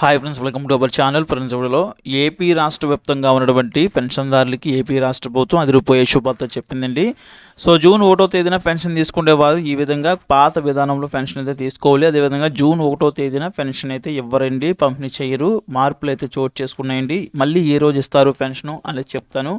Hi friends welcome to our channel friends ఇవిడలో AP రాష్ట్ర వ్యాప్తంగా ఉన్నటువంటి పెన్షన్దారులకి ఏపీ రాష్ట్ర ప్రభుత్వం అదిరిపోయే శుభార్త చెప్పిందండి. సో జూన్ ఒకటో తేదీన పెన్షన్ తీసుకునేవారు ఈ విధంగా పాత విధానంలో పెన్షన్ అయితే తీసుకోవాలి. అదేవిధంగా జూన్ ఒకటో తేదీన పెన్షన్ అయితే ఇవ్వరండి పంపిణీ చేయరు? మార్పులు అయితే చోటు చేసుకున్నాయండి. మళ్ళీ ఏ రోజు ఇస్తారు పెన్షన్ అనేది చెప్తాను.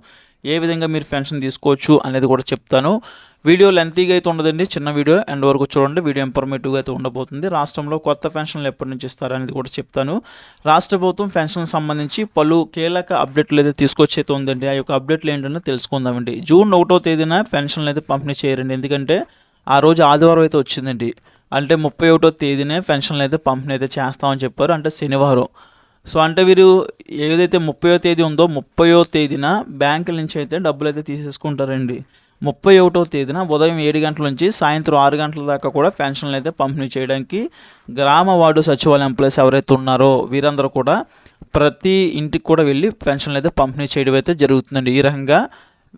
ఏ విధంగా మీరు పెన్షన్ తీసుకోవచ్చు అనేది కూడా చెప్తాను. వీడియో లెంతీగా అయితే ఉండదండి. చిన్న వీడియో ఎండ్ వరకు చూడండి. వీడియో ఇన్ఫర్మేటివ్గా అయితే ఉండబోతుంది. రాష్ట్రంలో కొత్త పెన్షన్లు ఎప్పటి నుంచి ఇస్తారనేది కూడా చెప్తాను. రాష్ట్ర ప్రభుత్వం పెన్షన్ సంబంధించి పలు కీలక అప్డేట్లు అయితే తీసుకొచ్చైతే ఉందండి. ఆ యొక్క అప్డేట్లు ఏంటంటే తెలుసుకుందామండి. జూన్ ఒకటో తేదీన పెన్షన్లు అయితే పంపిణీ చేయరండి. ఎందుకంటే ఆ రోజు ఆదివారం అయితే వచ్చిందండి. అంటే ముప్పై ఒకటో తేదీనే పెన్షన్లు అయితే పంపిణీ అయితే చేస్తామని చెప్పారు. అంటే శనివారం. సో అంటే వీరు ఏదైతే ముప్పయో తేదీ ఉందో ముప్పయో తేదీన బ్యాంకుల నుంచి అయితే డబ్బులు అయితే తీసేసుకుంటారండి. ముప్పై ఒకటో తేదీన ఉదయం ఏడు గంటల నుంచి సాయంత్రం ఆరు గంటల దాకా కూడా పెన్షన్లు అయితే పంపిణీ చేయడానికి గ్రామ వార్డు సచివాలయం ఎంప్లాయీస్ ఎవరైతే ఉన్నారో వీరందరూ కూడా ప్రతి ఇంటికి కూడా వెళ్ళి పెన్షన్లు అయితే పంపిణీ చేయడం అయితే జరుగుతుందండి. ఈ రకంగా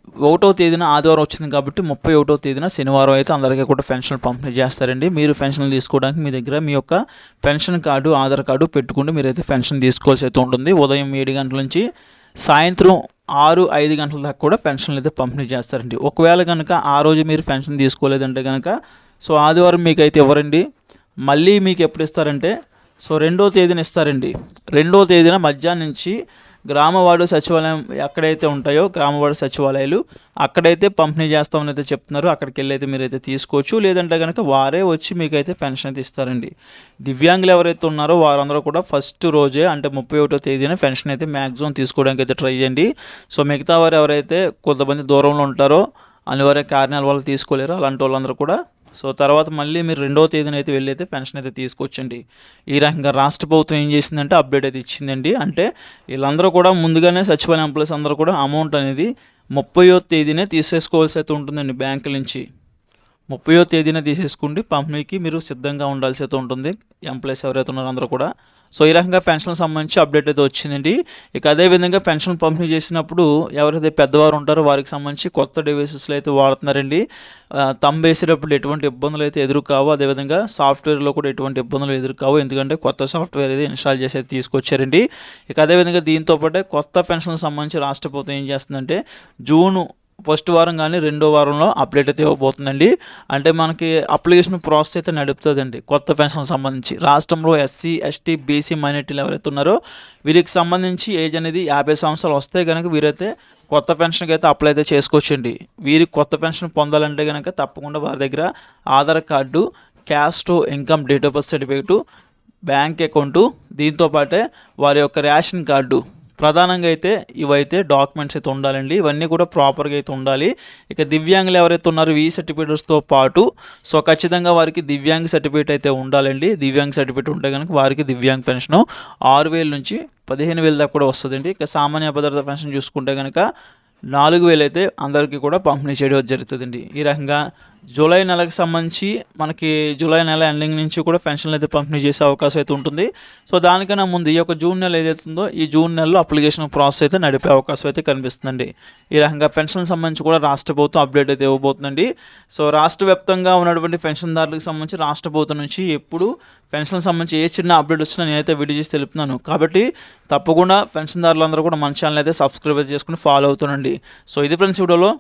ఒకటో తేదీన ఆదివారం వచ్చింది కాబట్టి ముప్పై ఒకటో తేదీన శనివారం అయితే అందరికీ కూడా పెన్షన్ పంపిణీ చేస్తారండి. మీరు పెన్షన్లు తీసుకోవడానికి మీ దగ్గర మీ యొక్క పెన్షన్ కార్డు ఆధార్ కార్డు పెట్టుకుంటే మీరైతే పెన్షన్ తీసుకోవాల్సి అయితే ఉంటుంది. ఉదయం ఏడు గంటల నుంచి సాయంత్రం ఆరు ఐదు గంటల దాకా కూడా పెన్షన్లు అయితే పంపిణీ చేస్తారండి. ఒకవేళ కనుక ఆ రోజు మీరు పెన్షన్ తీసుకోలేదంటే కనుక సో ఆదివారం మీకు అయితే ఇవ్వరండి మళ్ళీ మీకు ఎప్పుడు ఇస్తారంటే సో రెండో తేదీన ఇస్తారండి. రెండో తేదీన మధ్యాహ్నం నుంచి గ్రామవాడు సచివాలయం ఎక్కడైతే ఉంటాయో గ్రామవాడు సచివాలయాలు అక్కడైతే పంపిణీ చేస్తామని అయితే చెప్తున్నారు. అక్కడికి వెళ్ళి అయితే మీరైతే తీసుకోవచ్చు. లేదంటే కనుక వారే వచ్చి మీకైతే పెన్షన్ అయితే ఇస్తారండి. దివ్యాంగులు ఎవరైతే ఉన్నారో వారందరూ కూడా ఫస్ట్ రోజే అంటే ముప్పై ఒకటో తేదీన పెన్షన్ అయితే మ్యాక్సిమం తీసుకోవడానికి అయితే ట్రై చేయండి. సో మిగతా వారు ఎవరైతే కొంతమంది దూరంలో ఉంటారో అనివార్య కారణాల వల్ల తీసుకోలేరు అలాంటి వాళ్ళందరూ కూడా సో తర్వాత మళ్ళీ మీరు రెండవ తేదీన అయితే వెళ్ళి అయితే పెన్షన్ అయితే తీసుకొచ్చండి. ఈ రకంగా రాష్ట్ర ప్రభుత్వం ఏం చేసిందంటే అప్డేట్ అయితే ఇచ్చిందండి. అంటే వీళ్ళందరూ కూడా ముందుగానే సచివాలయం ఎంప్లాయీస్ అందరూ కూడా అమౌంట్ అనేది ముప్పయో తేదీనే తీసేసుకోవాల్సి అయితే ఉంటుందండి బ్యాంకుల నుంచి. ముప్పయో తేదీన తీసేసుకుంటే పంపిణీకి మీరు సిద్ధంగా ఉండాల్సి అయితే ఉంటుంది. ఎంప్లాయీస్ ఎవరైతే ఉన్నారో అందరూ కూడా. సో ఈ రకంగా పెన్షన్ సంబంధించి అప్డేట్ అయితే వచ్చిందండి. ఇక అదేవిధంగా పెన్షన్ పంపిణీ చేసినప్పుడు ఎవరైతే పెద్దవారు ఉంటారో వారికి సంబంధించి కొత్త డివైసెస్లో అయితే వాడుతున్నారండి. తమ్ వేసేటప్పుడు ఎటువంటి ఇబ్బందులు అయితే ఎదురు కావు అదేవిధంగా సాఫ్ట్వేర్లో కూడా ఎటువంటి ఇబ్బందులు ఎదురు కావు ఎందుకంటే కొత్త సాఫ్ట్వేర్ అయితే ఇన్స్టాల్ చేసి అయితే తీసుకొచ్చారండి. ఇక అదేవిధంగా దీంతో పాటే కొత్త పెన్షన్ సంబంధించి రాష్ట్ర ప్రభుత్వం ఏం చేస్తుందంటే జూను ఫస్ట్ వారం కానీ రెండో వారంలో అప్డేట్ అయితే ఇవ్వబోతుందండి. అంటే మనకి అప్లికేషన్ ప్రాసెస్ అయితే నడుపుతుందండి. కొత్త పెన్షన్ సంబంధించి రాష్ట్రంలో ఎస్సీ ఎస్టీ బీసీ మైనార్టీలు ఎవరైతే ఉన్నారో వీరికి సంబంధించి ఏజ్ అనేది యాభై సంవత్సరాలు వస్తే కనుక వీరైతే కొత్త పెన్షన్కి అయితే అప్లై అయితే చేసుకోవచ్చండి. వీరికి కొత్త పెన్షన్ పొందాలంటే కనుక తప్పకుండా వారి దగ్గర Aadhaar card caste income date of birth certificate bank account దీంతో పాటే వారి యొక్క రేషన్ కార్డు ప్రధానంగా అయితే ఇవైతే డాక్యుమెంట్స్ అయితే ఉండాలండి. ఇవన్నీ కూడా ప్రాపర్గా అయితే ఉండాలి. ఇక దివ్యాంగులు ఎవరైతే ఉన్నారో ఈ సర్టిఫికేట్స్తో పాటు సో ఖచ్చితంగా వారికి దివ్యాంగ్ సర్టిఫికేట్ అయితే ఉండాలండి. దివ్యాంగ్ సర్టిఫికేట్ ఉంటే కనుక వారికి దివ్యాంగ్ పెన్షన్ ఆరు వేల నుంచి పదిహేను వేల దాకా కూడా వస్తుందండి. ఇక సామాన్య భద్రత పెన్షన్ చూసుకుంటే కనుక నాలుగు వేలు అయితే అందరికీ కూడా పంపిణీ చేయడం జరుగుతుందండి. ఈ రకంగా జూలై నెలకు సంబంధించి మనకి జూలై నెల ఎండింగ్ నుంచి కూడా పెన్షన్లు అయితే పంపిణీ చేసే అవకాశం అయితే ఉంటుంది. సో దానికన్నా ముందు ఈ యొక్క జూన్ నెల ఏదైతుందో ఈ జూన్ నెలలో అప్లికేషన్ ప్రాసెస్ అయితే నడిపే అవకాశం అయితే కనిపిస్తుందండి. ఈ రకంగా పెన్షన్ సంబంధించి కూడా రాష్ట్ర ప్రభుత్వం అప్డేట్ అయితే ఇవ్వబోతుందండి. సో రాష్ట్ర వ్యాప్తంగా ఉన్నటువంటి పెన్షన్దారులకు సంబంధించి రాష్ట్ర ప్రభుత్వం నుంచి ఎప్పుడు పెన్షన్ సంబంధించి ఏ చిన్న అప్డేట్ వచ్చినా నేనైతే వీడియో చేసి తెలుపుతున్నాను. కాబట్టి తప్పకుండా పెన్షన్దారులందరూ కూడా మన ఛానల్ అయితే సబ్స్క్రైబ్ చేసుకుని ఫాలో అవుతుండండి. సో ఇది ఫ్రెండ్స్ వీడియోలో.